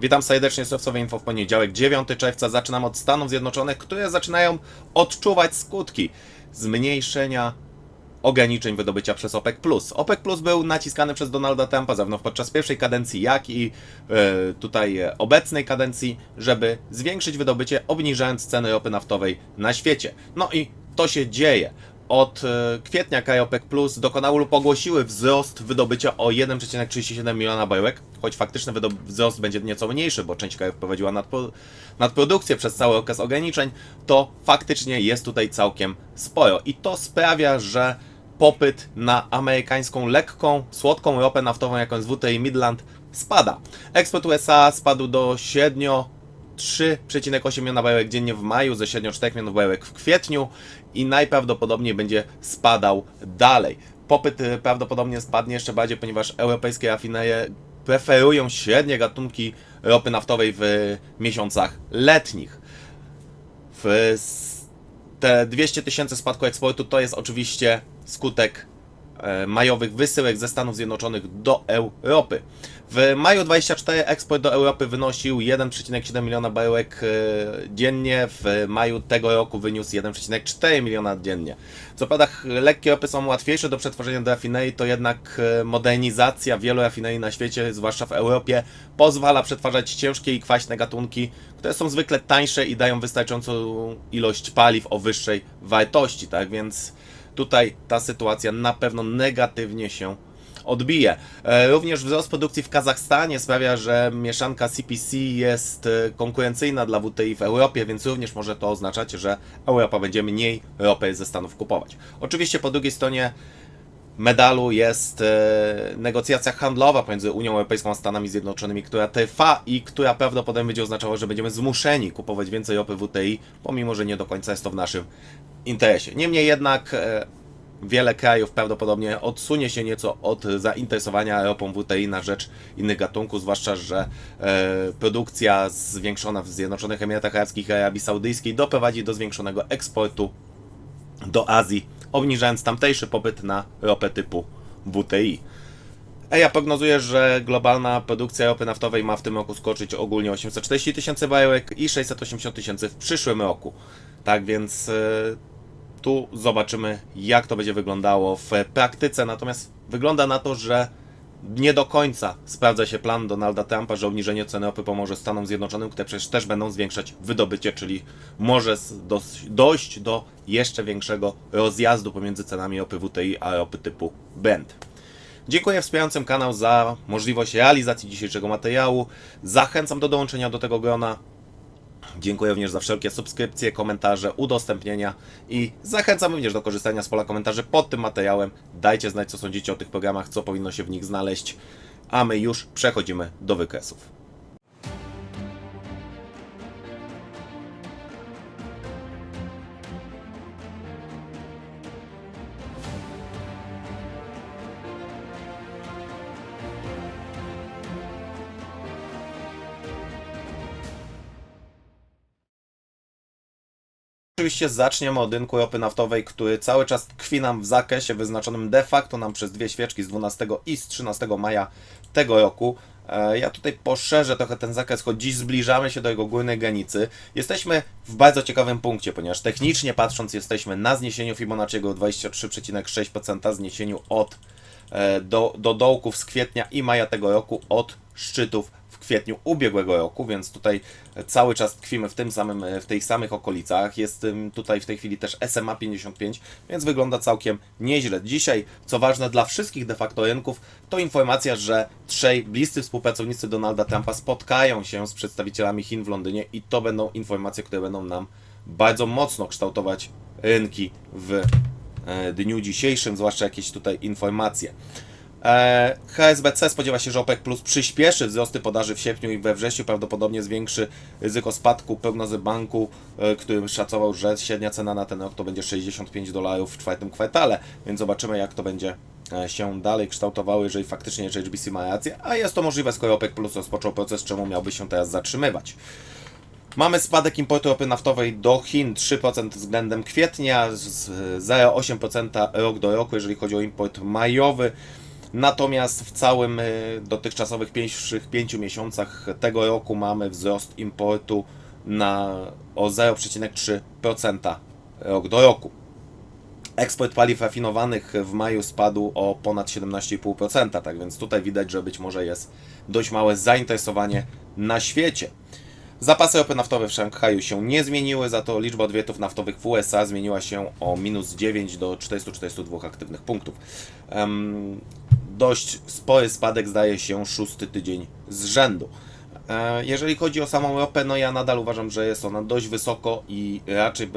Witam serdecznie, Surfsowe Info w poniedziałek, 9 czerwca. Zaczynam od Stanów Zjednoczonych, które zaczynają odczuwać skutki zmniejszenia ograniczeń wydobycia przez OPEC+. OPEC Plus był naciskany przez Donalda Trumpa zarówno podczas pierwszej kadencji, jak i e, tutaj obecnej kadencji, żeby zwiększyć wydobycie, obniżając ceny ropy naftowej na świecie. No i to się dzieje. Od e, kwietnia kraj OPEC Plus dokonały lub ogłosiły wzrost wydobycia o 1,37 miliona baryłek, choć faktyczny wzrost będzie nieco mniejszy, bo część krajów prowadziła nadpo- nadprodukcję przez cały okres ograniczeń, to faktycznie jest tutaj całkiem sporo. I to sprawia, że popyt na amerykańską lekką, słodką ropę naftową, jaką jest WTI Midland, spada. Eksport USA spadł do średnio 3,8 miliona baryłek dziennie w maju, ze średnio 4 milionów baryłek w kwietniu i najprawdopodobniej będzie spadał dalej. Popyt y, prawdopodobnie spadnie jeszcze bardziej, ponieważ europejskie rafinerie preferują średnie gatunki ropy naftowej w miesiącach letnich. W te 200 tysięcy spadku eksportu to jest oczywiście skutek e, majowych wysyłek ze Stanów Zjednoczonych do Europy. W maju 24 eksport do Europy wynosił 1,7 miliona baryłek e, dziennie, w maju tego roku wyniósł 1,4 miliona dziennie. Co prawda lekkie ropy są łatwiejsze do przetworzenia do rafinerii, to jednak e, modernizacja wielu rafinerii na świecie, zwłaszcza w Europie, pozwala przetwarzać ciężkie i kwaśne gatunki, które są zwykle tańsze i dają wystarczającą ilość paliw o wyższej wartości, tak więc tutaj ta sytuacja na pewno negatywnie się odbije. E, Również wzrost produkcji w Kazachstanie sprawia, że mieszanka CPC jest e, konkurencyjna dla WTI w Europie, więc również może to oznaczać, że Europa będzie mniej ropy ze Stanów kupować. Oczywiście po drugiej stronie medalu jest e, negocjacja handlowa pomiędzy Unią Europejską a Stanami Zjednoczonymi, która trwa i która prawdopodobnie będzie oznaczała, że będziemy zmuszeni kupować więcej ropy WTI, pomimo że nie do końca jest to w naszym interesie. Niemniej jednak wiele krajów prawdopodobnie odsunie się nieco od zainteresowania ropą WTI na rzecz innych gatunków, zwłaszcza, że e, produkcja zwiększona w Zjednoczonych Emiratach Arabskich i Arabii Saudyjskiej doprowadzi do zwiększonego eksportu do Azji, obniżając tamtejszy popyt na ropę typu WTI. A ja prognozuję, że globalna produkcja ropy naftowej ma w tym roku skoczyć ogólnie 840 tysięcy baryłek i 680 tysięcy w przyszłym roku. Tak więc e, tu zobaczymy, jak to będzie wyglądało w praktyce. Natomiast wygląda na to, że nie do końca sprawdza się plan Donalda Trumpa, że obniżenie ceny ropy pomoże Stanom Zjednoczonym, które przecież też będą zwiększać wydobycie, czyli może dojść do jeszcze większego rozjazdu pomiędzy cenami ropy WTI a ropy typu Brent. Dziękuję wspierającym kanał za możliwość realizacji dzisiejszego materiału. Zachęcam do dołączenia do tego grona. Dziękuję również za wszelkie subskrypcje, komentarze, udostępnienia i zachęcam również do korzystania z pola komentarzy pod tym materiałem. Dajcie znać, co sądzicie o tych programach, co powinno się w nich znaleźć, a my już przechodzimy do wykresów. Oczywiście zaczniemy od rynku ropy naftowej, który cały czas tkwi nam w zakresie wyznaczonym de facto nam przez dwie świeczki z 12 i z 13 maja tego roku. E, Ja tutaj poszerzę trochę ten zakres, choć dziś zbliżamy się do jego górnej granicy. Jesteśmy w bardzo ciekawym punkcie, ponieważ technicznie patrząc jesteśmy na zniesieniu Fibonacciego 23,6% zniesieniu od e, do, do dołków z kwietnia i maja tego roku od szczytów kwietniu ubiegłego roku, więc tutaj cały czas tkwimy w tym samym, w tych samych okolicach. Jest tutaj w tej chwili też SMA 55, więc wygląda całkiem nieźle. Dzisiaj, co ważne dla wszystkich de facto rynków, to informacja, że trzej bliscy współpracownicy Donalda Trumpa spotkają się z przedstawicielami Chin w Londynie i to będą informacje, które będą nam bardzo mocno kształtować rynki w e, dniu dzisiejszym, zwłaszcza jakieś tutaj informacje. E, HSBC spodziewa się, że OPEC Plus przyspieszy wzrosty podaży w sierpniu i we wrześniu, prawdopodobnie zwiększy ryzyko spadku prognozy banku, e, który szacował, że średnia cena na ten rok to będzie 65 dolarów w czwartym kwartale, więc zobaczymy jak to będzie e, się dalej kształtowało, jeżeli faktycznie HBC ma rację, a jest to możliwe, skoro OPEC Plus rozpoczął proces, czemu miałby się teraz zatrzymywać. Mamy spadek importu ropy naftowej do Chin 3% względem kwietnia, z 0,8% rok do roku, jeżeli chodzi o import majowy. Natomiast w całym y, dotychczasowych pierwszych pięciu miesiącach tego roku mamy wzrost importu na o 0,3% rok do roku. Eksport paliw rafinowanych w maju spadł o ponad 17,5%, tak więc tutaj widać, że być może jest dość małe zainteresowanie na świecie. Zapasy ropy naftowej w Szanghaju się nie zmieniły, za to liczba odwietów naftowych w USA zmieniła się o minus 9 do 442 aktywnych punktów. Em, dość spory spadek zdaje się szósty tydzień z rzędu. E, Jeżeli chodzi o samą ropę, no ja nadal uważam, że jest ona dość wysoko i raczej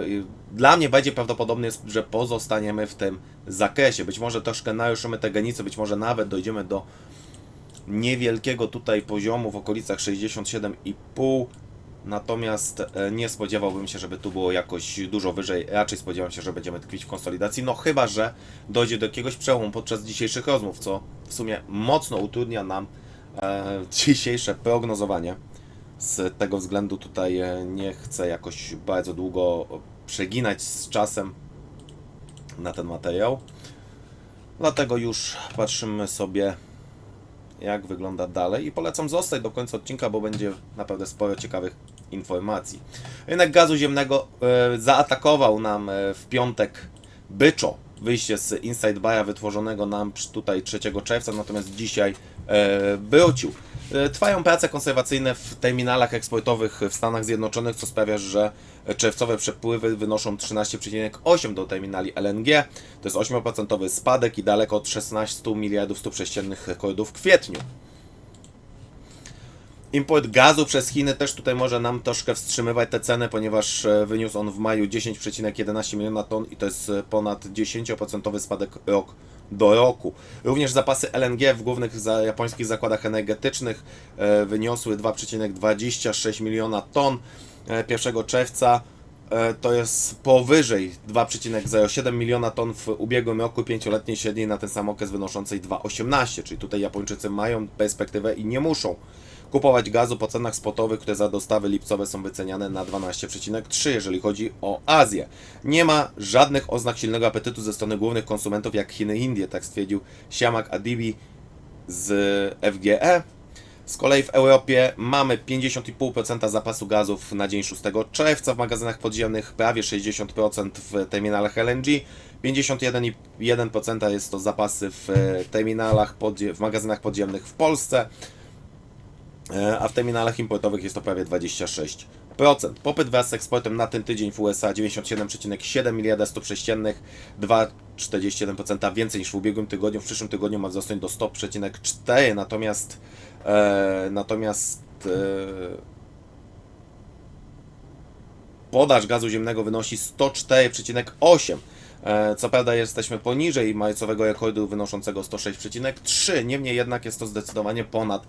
dla mnie bardziej prawdopodobne że pozostaniemy w tym zakresie. Być może troszkę naruszymy te granice, być może nawet dojdziemy do niewielkiego tutaj poziomu w okolicach 67,5. Natomiast e, nie spodziewałbym się, żeby tu było jakoś dużo wyżej. Raczej spodziewam się, że będziemy tkwić w konsolidacji. No chyba, że dojdzie do jakiegoś przełomu podczas dzisiejszych rozmów, co w sumie mocno utrudnia nam e, dzisiejsze prognozowanie. Z tego względu tutaj e, nie chcę jakoś bardzo długo przeginać z czasem na ten materiał. Dlatego już patrzymy sobie jak wygląda dalej i polecam zostać do końca odcinka, bo będzie naprawdę sporo ciekawych informacji. Rynek gazu ziemnego e, zaatakował nam e, w piątek Byczo, wyjście z Inside Baya wytworzonego nam tutaj 3 czerwca, natomiast dzisiaj e, wrócił. Trwają prace konserwacyjne w terminalach eksportowych w Stanach Zjednoczonych, co sprawia, że czerwcowe przepływy wynoszą 13,8 do terminali LNG. To jest 8% spadek i daleko od 16 miliardów stóp sześciennych rekordów w kwietniu. Import gazu przez Chiny też tutaj może nam troszkę wstrzymywać te ceny, ponieważ e, wyniósł on w maju 10,11 miliona ton i to jest e, ponad 10% spadek rok do roku. Również zapasy LNG w głównych japońskich zakładach energetycznych e, wyniosły 2,26 miliona ton e, 1 czerwca. To jest powyżej 2,07 miliona ton w ubiegłym roku pięcioletniej średniej na ten sam okres wynoszącej 2,18, czyli tutaj Japończycy mają perspektywę i nie muszą kupować gazu po cenach spotowych, które za dostawy lipcowe są wyceniane na 12,3, jeżeli chodzi o Azję. Nie ma żadnych oznak silnego apetytu ze strony głównych konsumentów jak Chiny i Indie, tak stwierdził Siamak Adibi z FGE. Z kolei w Europie mamy 50,5% zapasu gazów na dzień 6 czerwca w magazynach podziemnych, prawie 60% w terminalach LNG, 51,1% jest to zapasy w terminalach, w magazynach podziemnych w Polsce, a w terminalach importowych jest to prawie 26%. Popyt wraz z eksportem na ten tydzień w USA 97,7 miliarda stóp sześciennych, 2,41% więcej niż w ubiegłym tygodniu. W przyszłym tygodniu ma wzrosnąć do 100,4, natomiast e, natomiast e, podaż gazu ziemnego wynosi 104,8. E, Co prawda jesteśmy poniżej majcowego rekordu wynoszącego 106,3, niemniej jednak jest to zdecydowanie ponad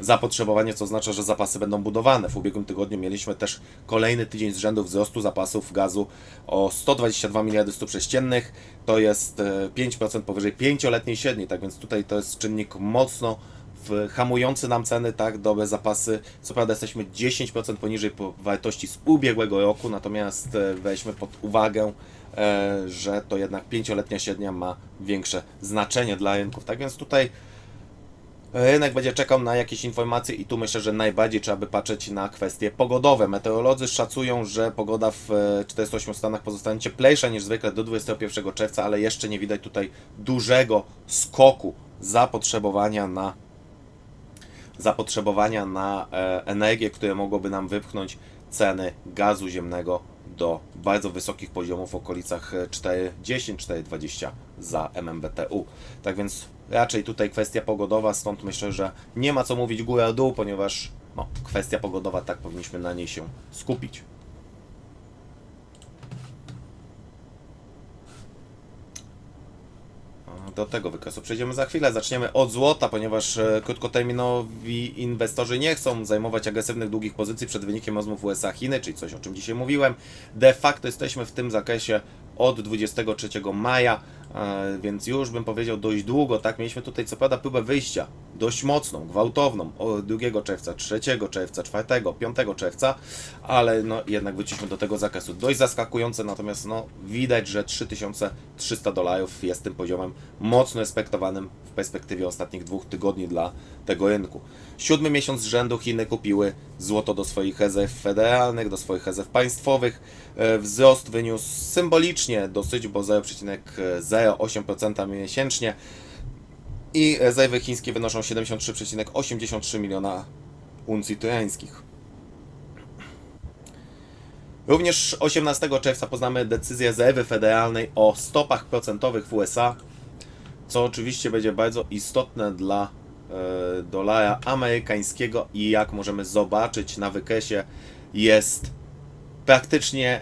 zapotrzebowanie, co oznacza, że zapasy będą budowane. W ubiegłym tygodniu mieliśmy też kolejny tydzień z rzędu wzrostu zapasów gazu o 122 miliardy stóp sześciennych. To jest e, 5% powyżej pięcioletniej średniej, tak więc tutaj to jest czynnik mocno hamujący nam ceny, tak, dobre zapasy. Co prawda jesteśmy 10% poniżej po wartości z ubiegłego roku, natomiast e, weźmy pod uwagę, e, że to jednak pięcioletnia średnia ma większe znaczenie dla rynków. Tak więc tutaj Rynek będzie czekał na jakieś informacje i tu myślę, że najbardziej trzeba by patrzeć na kwestie pogodowe. Meteorolodzy szacują, że pogoda w e, 48 stanach pozostanie cieplejsza niż zwykle do 21 czerwca, ale jeszcze nie widać tutaj dużego skoku zapotrzebowania na zapotrzebowania na e, energię, które mogłoby nam wypchnąć ceny gazu ziemnego do bardzo wysokich poziomów w okolicach e, 4,10, 4,20 za MMBTU. Tak więc raczej tutaj kwestia pogodowa, stąd myślę, że nie ma co mówić góra dół, ponieważ no, kwestia pogodowa, tak powinniśmy na niej się skupić. Do tego wykresu przejdziemy za chwilę. Zaczniemy od złota, ponieważ e, krótkoterminowi inwestorzy nie chcą zajmować agresywnych, długich pozycji przed wynikiem rozmów USA-Chiny, czyli coś o czym dzisiaj mówiłem. De facto jesteśmy w tym zakresie od 23 maja, e, więc już bym powiedział dość długo, tak, mieliśmy tutaj co prawda próbę wyjścia, dość mocną, gwałtowną, od 2 czerwca, 3 czerwca, 4, 5 czerwca, ale no jednak wróciliśmy do tego zakresu. Dość zaskakujące, natomiast no widać, że 3300 dolarów jest tym poziomem mocno respektowanym w perspektywie ostatnich dwóch tygodni dla tego rynku. Siódmy miesiąc z rzędu Chiny kupiły złoto do swoich rezerw federalnych, do swoich rezerw państwowych. E, Wzrost wyniósł symbolicznie dosyć, bo 0,08% miesięcznie i rezerwy chińskie wynoszą 73,83 miliona uncji tyrańskich. Również 18 czerwca poznamy decyzję rezerwy federalnej o stopach procentowych w USA, co oczywiście będzie bardzo istotne dla dolara amerykańskiego i jak możemy zobaczyć na wykresie jest praktycznie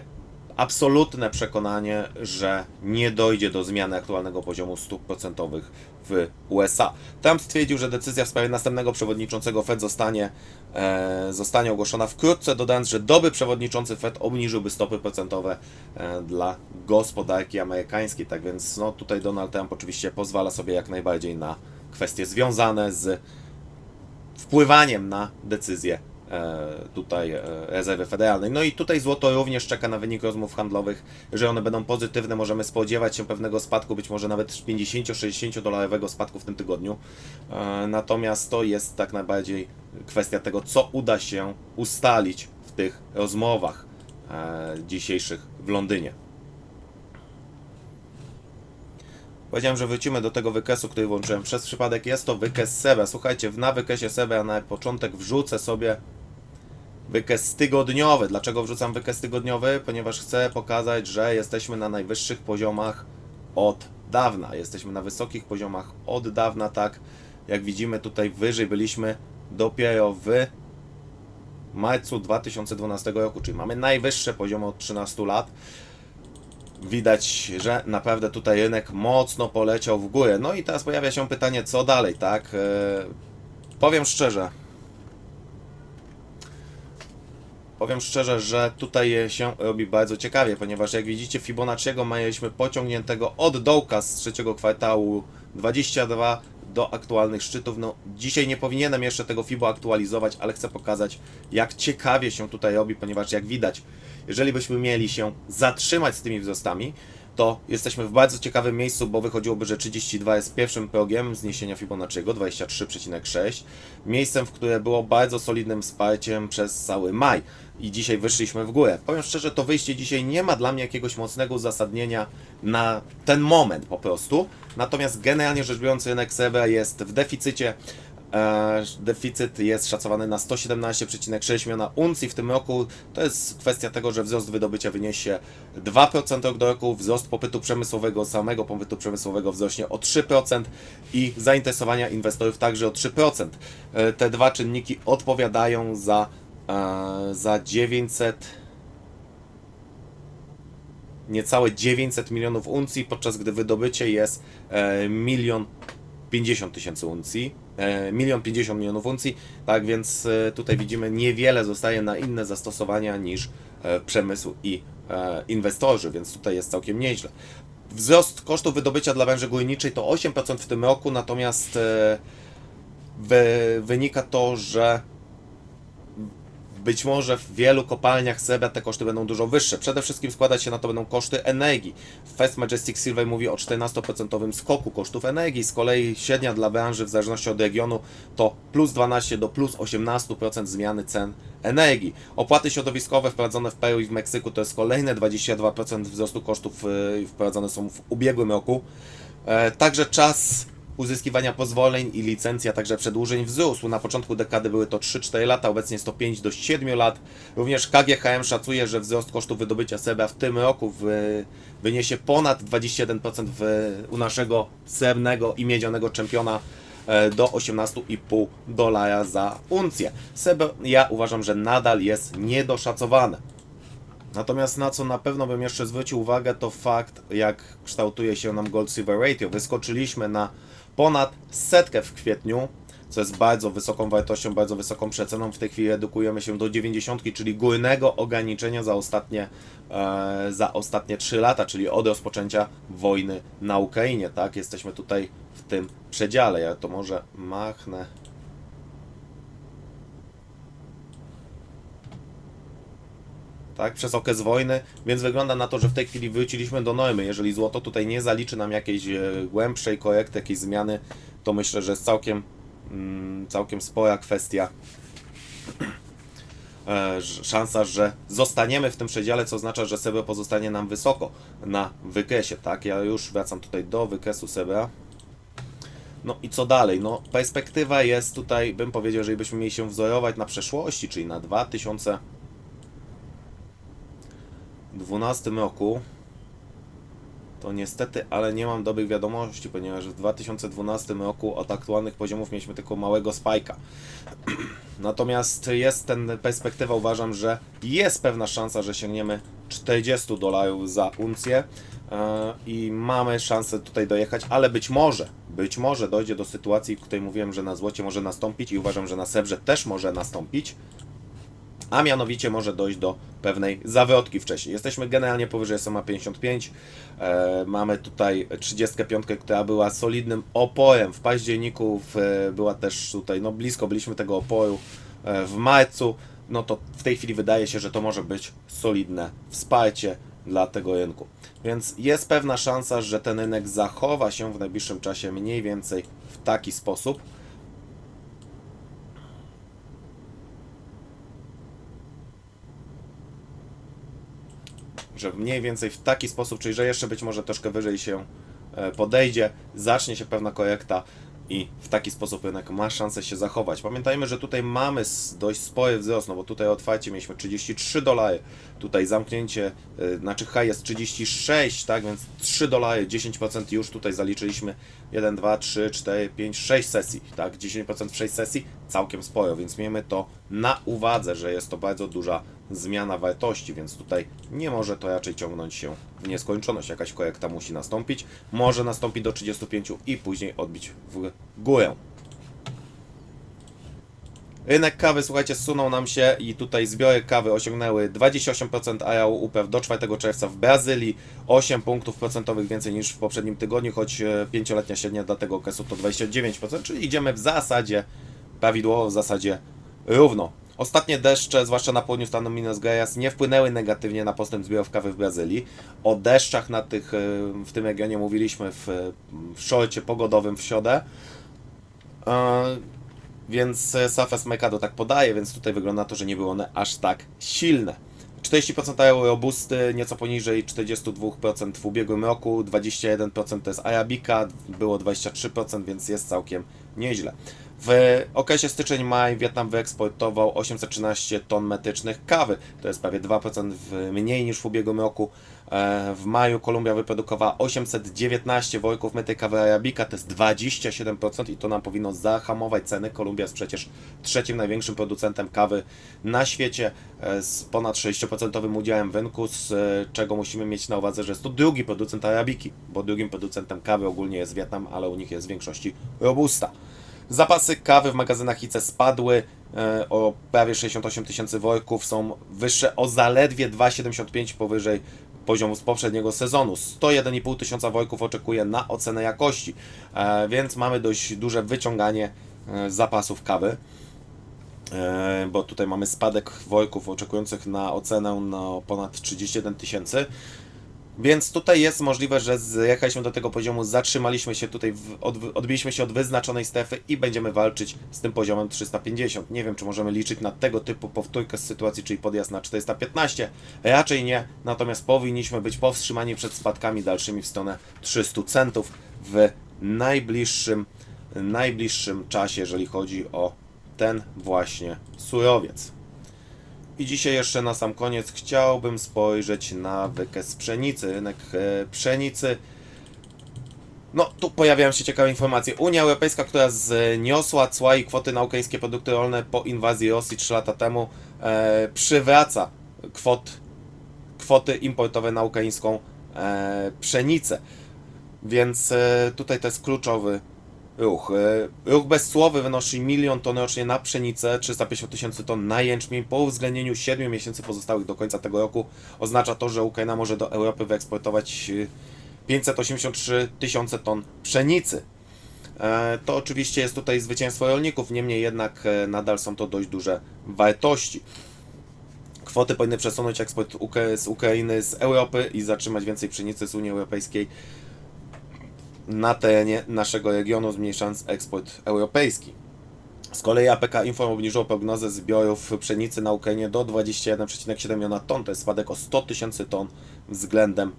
absolutne przekonanie, że nie dojdzie do zmiany aktualnego poziomu stóp procentowych w USA. Trump stwierdził, że decyzja w sprawie następnego przewodniczącego Fed zostanie, e, zostanie ogłoszona wkrótce, dodając, że doby przewodniczący Fed obniżyłby stopy procentowe e, dla gospodarki amerykańskiej. Tak więc no, tutaj Donald Trump oczywiście pozwala sobie jak najbardziej na kwestie związane z wpływaniem na decyzje e, tutaj e, rezerwy federalnej. No i tutaj złoto również czeka na wynik rozmów handlowych. Jeżeli one będą pozytywne, możemy spodziewać się pewnego spadku, być może nawet 50-60 dolarowego spadku w tym tygodniu. E, Natomiast to jest tak najbardziej kwestia tego, co uda się ustalić w tych rozmowach dzisiejszych w Londynie. Powiedziałem, że wrócimy do tego wykresu, który włączyłem przez przypadek. Jest to wykres SEBE. Słuchajcie, na wykresie SEBE na początek wrzucę sobie wykres tygodniowy. Dlaczego wrzucam wykres tygodniowy? Ponieważ chcę pokazać, że jesteśmy na najwyższych poziomach od dawna. Jesteśmy na wysokich poziomach od dawna, tak jak widzimy tutaj wyżej byliśmy dopiero w marcu 2012 roku, czyli mamy najwyższe poziomy od 13 lat widać, że naprawdę tutaj rynek mocno poleciał w górę. No i teraz pojawia się pytanie, co dalej, tak? E, powiem szczerze. Powiem szczerze, że tutaj się robi bardzo ciekawie, ponieważ jak widzicie Fibonacciego mieliśmy pociągniętego od dołka z trzeciego kwartału 22 do aktualnych szczytów. No, dzisiaj nie powinienem jeszcze tego FIBO aktualizować, ale chcę pokazać, jak ciekawie się tutaj robi, ponieważ jak widać, jeżeli byśmy mieli się zatrzymać z tymi wzrostami, to jesteśmy w bardzo ciekawym miejscu, bo wychodziłoby, że 32 jest pierwszym progiem zniesienia Fibonacciego, 23,6. Miejscem, w które było bardzo solidnym wsparciem przez cały maj. I dzisiaj wyszliśmy w górę. Powiem szczerze, to wyjście dzisiaj nie ma dla mnie jakiegoś mocnego uzasadnienia na ten moment po prostu. Natomiast generalnie rzecz biorąc, rynek SEBE jest w deficycie. E, Deficyt jest szacowany na 117,6 miliona uncji w tym roku. To jest kwestia tego, że wzrost wydobycia wyniesie 2% rok do roku, wzrost popytu przemysłowego, samego popytu przemysłowego wzrośnie o 3% i zainteresowania inwestorów także o 3%. E, Te dwa czynniki odpowiadają za, e, za 900 niecałe 900 milionów uncji, podczas gdy wydobycie jest milion 50 tysięcy uncji, e, milion 50 milionów uncji, tak więc e, tutaj widzimy niewiele zostaje na inne zastosowania niż e, przemysł i inwestorzy, więc tutaj jest całkiem nieźle. Wzrost kosztów wydobycia dla węży górniczej to 8% w tym roku, natomiast wy, wynika to, że być może w wielu kopalniach srebra te koszty będą dużo wyższe. Przede wszystkim składać się na to będą koszty energii. First Majestic Silver mówi o 14% skoku kosztów energii. Z kolei średnia dla branży w zależności od regionu to plus 12 do plus 18% zmiany cen energii. Opłaty środowiskowe wprowadzone w Peru i w Meksyku to jest kolejne 22% wzrostu kosztów yy, wprowadzone są w ubiegłym roku. E, Także czas uzyskiwania pozwoleń i licencji, a także przedłużeń wzrósł. Na początku dekady były to 3-4 lata, obecnie jest to 5 do 7 lat. Również KGHM szacuje, że wzrost kosztów wydobycia srebra w tym roku wyniesie ponad 21% w, u naszego srebrnego i miedzianego czempiona e, do 18,5 dolara za uncję. Srebro ja uważam, że nadal jest niedoszacowane. Natomiast na co na pewno bym jeszcze zwrócił uwagę, to fakt, jak kształtuje się nam Gold Silver Ratio. Wyskoczyliśmy na ponad setkę w kwietniu, co jest bardzo wysoką wartością, bardzo wysoką przeceną. W tej chwili redukujemy się do 90, czyli górnego ograniczenia za ostatnie, e, za ostatnie 3 lata, czyli od rozpoczęcia wojny na Ukrainie, tak? Jesteśmy tutaj w tym przedziale. Ja to może machnę. Tak, przez okres wojny, więc wygląda na to, że w tej chwili wróciliśmy do normy. Jeżeli złoto tutaj nie zaliczy nam jakiejś e, głębszej korekty, jakiejś zmiany, to myślę, że jest całkiem, mm, całkiem spora kwestia. e, Szansa, że zostaniemy w tym przedziale, co oznacza, że Sebra pozostanie nam wysoko na wykresie, tak? Ja już wracam tutaj do wykresu Sebra. No i co dalej? No, perspektywa jest tutaj, bym powiedział, że byśmy mieli się wzorować na przeszłości, czyli na 2000 2012 roku to niestety, ale nie mam dobrych wiadomości, ponieważ w 2012 roku od aktualnych poziomów mieliśmy tylko małego spajka. Natomiast jest ten perspektywa, uważam, że jest pewna szansa, że sięgniemy 40 dolarów za uncję e, i mamy szansę tutaj dojechać, ale być może, być może dojdzie do sytuacji, w której mówiłem, że na złocie może nastąpić i uważam, że na srebrze też może nastąpić a mianowicie może dojść do pewnej zawrotki wcześniej. Jesteśmy generalnie powyżej SMA 55. E, mamy tutaj 35, która była solidnym oporem w październiku, w, e, była też tutaj, no blisko byliśmy tego oporu e, w marcu. No to w tej chwili wydaje się, że to może być solidne wsparcie dla tego rynku. Więc jest pewna szansa, że ten rynek zachowa się w najbliższym czasie mniej więcej w taki sposób. Że mniej więcej w taki sposób, czyli że jeszcze być może troszkę wyżej się e, podejdzie, zacznie się pewna korekta i w taki sposób rynek ma szansę się zachować. Pamiętajmy, że tutaj mamy dość spory wzrost, no bo tutaj otwarcie mieliśmy 33 dolary, tutaj zamknięcie, e, znaczy high jest 36, tak, więc 3 dolary, 10% już tutaj zaliczyliśmy 1, 2, 3, 4, 5, 6 sesji, tak, 10% w 6 sesji, całkiem sporo, więc miejmy to na uwadze, że jest to bardzo duża zmiana wartości, więc tutaj nie może to raczej ciągnąć się w nieskończoność. Jakaś korekta musi nastąpić. Może nastąpić do 35 i później odbić w górę. Rynek kawy, słuchajcie, zsunął nam się i tutaj zbiory kawy osiągnęły 28% areału upraw do 4 czerwca w Brazylii, 8 punktów procentowych więcej niż w poprzednim tygodniu, choć 5-letnia średnia dla tego okresu to 29%, czyli idziemy w zasadzie prawidłowo, w zasadzie równo. Ostatnie deszcze, zwłaszcza na południu stanu Minas Gerais, nie wpłynęły negatywnie na postęp zbiorów kawy w Brazylii. O deszczach na tych, e, w tym regionie mówiliśmy w, w szorcie pogodowym w środę. Więc e, Surface Mercado tak podaje, więc tutaj wygląda na to, że nie były one aż tak silne. 40% dają robusty, nieco poniżej 42% w ubiegłym roku, 21% to jest Arabica, było 23%, więc jest całkiem nieźle. W okresie styczeń-maj Wietnam wyeksportował 813 ton metrycznych kawy, to jest prawie 2% w- mniej niż w ubiegłym roku. E, W maju Kolumbia wyprodukowała 819 worków metry kawy Arabica, to jest 27% i to nam powinno zahamować ceny. Kolumbia jest przecież trzecim największym producentem kawy na świecie e, z ponad 6% udziałem w rynku, z e, czego musimy mieć na uwadze, że jest to drugi producent Arabiki, bo drugim producentem kawy ogólnie jest Wietnam, ale u nich jest w większości Robusta. Zapasy kawy w magazynach ICE spadły o prawie 68 tysięcy worków, są wyższe o zaledwie 2,75 powyżej poziomu z poprzedniego sezonu. 101,5 tysiąca worków oczekuje na ocenę jakości, e, więc mamy dość duże wyciąganie e, zapasów kawy. E, bo tutaj mamy spadek worków oczekujących na ocenę na ponad 31 tysięcy. Więc tutaj jest możliwe, że zjechaliśmy do tego poziomu, zatrzymaliśmy się tutaj, odbiliśmy się od wyznaczonej strefy i będziemy walczyć z tym poziomem 350. Nie wiem, czy możemy liczyć na tego typu powtórkę z sytuacji, czyli podjazd na 415. Raczej nie, natomiast powinniśmy być powstrzymani przed spadkami dalszymi w stronę 300 centów w najbliższym, najbliższym czasie, jeżeli chodzi o ten właśnie surowiec. I dzisiaj jeszcze na sam koniec chciałbym spojrzeć na wykres pszenicy. Rynek e, pszenicy. No, tu pojawiają się ciekawe informacje. Unia Europejska, która zniosła cła i kwoty na ukraińskie produkty rolne po inwazji Rosji 3 lata temu, e, przywraca kwot, kwoty importowe na ukraińską e, pszenicę. Więc e, tutaj to jest kluczowy ruch. E, Ruch bez słowy wynosi milion ton rocznie na pszenicę, 350 tysięcy ton na jęczmień. Po uwzględnieniu 7 miesięcy pozostałych do końca tego roku oznacza to, że Ukraina może do Europy wyeksportować e, 583 tysiące ton pszenicy. E, To oczywiście jest tutaj zwycięstwo rolników, niemniej jednak e, nadal są to dość duże wartości. Kwoty powinny przesunąć eksport z Ukrainy z Europy i zatrzymać więcej pszenicy z Unii Europejskiej na terenie naszego regionu, zmniejszając eksport europejski. Z kolei APK Info obniżyło prognozę zbiorów pszenicy na Ukrainie do 21,7 miliona ton. To jest spadek o 100 tysięcy ton względem,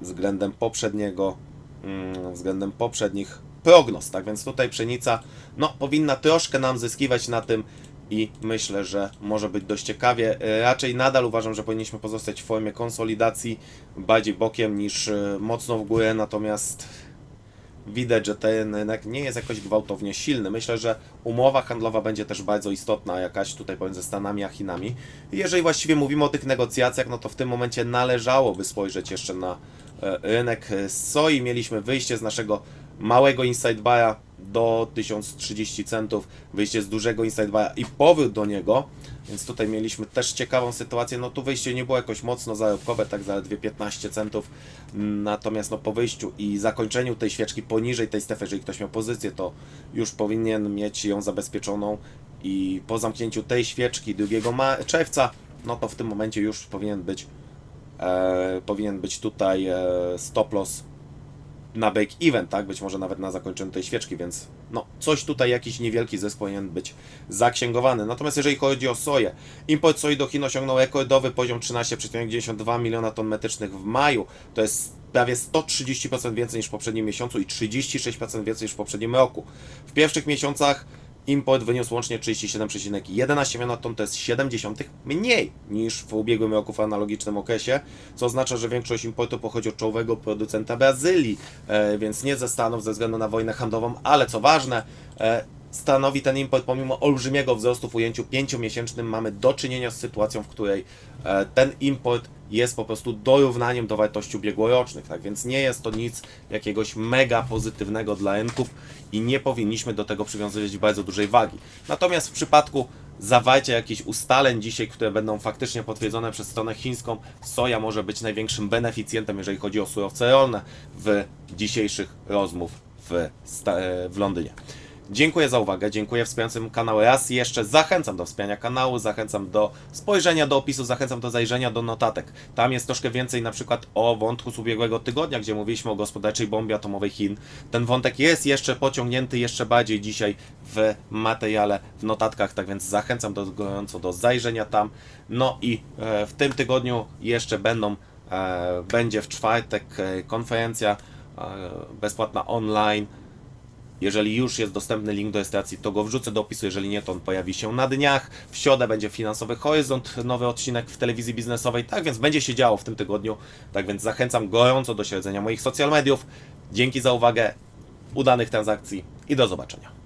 względem poprzedniego, mm, względem poprzednich prognoz. Tak więc tutaj pszenica no, powinna troszkę nam zyskiwać na tym i myślę, że może być dość ciekawie. E, Raczej nadal uważam, że powinniśmy pozostać w formie konsolidacji bardziej bokiem niż e, mocno w górę, natomiast widać, że ten rynek nie jest jakoś gwałtownie silny. Myślę, że umowa handlowa będzie też bardzo istotna, jakaś tutaj pomiędzy Stanami a Chinami. Jeżeli właściwie mówimy o tych negocjacjach, no to w tym momencie należałoby spojrzeć jeszcze na e, rynek soi. Mieliśmy wyjście z naszego małego inside bara do 1030 centów, wyjście z dużego inside bara i powrót do niego, więc tutaj mieliśmy też ciekawą sytuację, no tu wyjście nie było jakoś mocno zarobkowe, tak zaledwie 15 centów, natomiast no po wyjściu i zakończeniu tej świeczki poniżej tej strefy, jeżeli ktoś miał pozycję, to już powinien mieć ją zabezpieczoną. I po zamknięciu tej świeczki 2 ma- czerwca, no to w tym momencie już powinien być e, powinien być tutaj e, stop loss na break event, tak? Być może nawet na zakończeniu tej świeczki, więc no, coś tutaj, jakiś niewielki zysk powinien być zaksięgowany. Natomiast jeżeli chodzi o soję, import soi do Chin osiągnął rekordowy poziom 13,92 miliona ton metrycznych w maju. To jest prawie 130% więcej niż w poprzednim miesiącu i 36% więcej niż w poprzednim roku. W pierwszych miesiącach import wyniósł łącznie 37,11 miliona ton, to jest 70 mniej niż w ubiegłym roku w analogicznym okresie, co oznacza, że większość importu pochodzi od czołowego producenta Brazylii, e, więc nie ze Stanów ze względu na wojnę handlową, ale co ważne, e, stanowi ten import pomimo olbrzymiego wzrostu w ujęciu pięciomiesięcznym. Mamy do czynienia z sytuacją, w której e, ten import jest po prostu dorównaniem do wartości ubiegłorocznych, tak więc nie jest to nic jakiegoś mega pozytywnego dla rynków i nie powinniśmy do tego przywiązywać bardzo dużej wagi. Natomiast w przypadku zawarcia jakichś ustaleń dzisiaj, które będą faktycznie potwierdzone przez stronę chińską, soja może być największym beneficjentem, jeżeli chodzi o surowce rolne w dzisiejszych rozmów w, e, w Londynie. Dziękuję za uwagę, dziękuję wspierającym kanał raz jeszcze. Zachęcam do wspierania kanału, zachęcam do spojrzenia do opisu, zachęcam do zajrzenia do notatek. Tam jest troszkę więcej na przykład o wątku z ubiegłego tygodnia, gdzie mówiliśmy o gospodarczej bombie atomowej Chin. Ten wątek jest jeszcze pociągnięty jeszcze bardziej dzisiaj w materiale, w notatkach, tak więc zachęcam do, gorąco do zajrzenia tam. No i e, w tym tygodniu jeszcze będą, e, będzie w czwartek e, konferencja bezpłatna online. Jeżeli już jest dostępny link do rejestracji, to go wrzucę do opisu. Jeżeli nie, to on pojawi się na dniach. W środę będzie Finansowy Horyzont, nowy odcinek w telewizji biznesowej. Tak więc będzie się działo w tym tygodniu. Tak więc zachęcam gorąco do śledzenia moich social mediów. Dzięki za uwagę, udanych transakcji i do zobaczenia.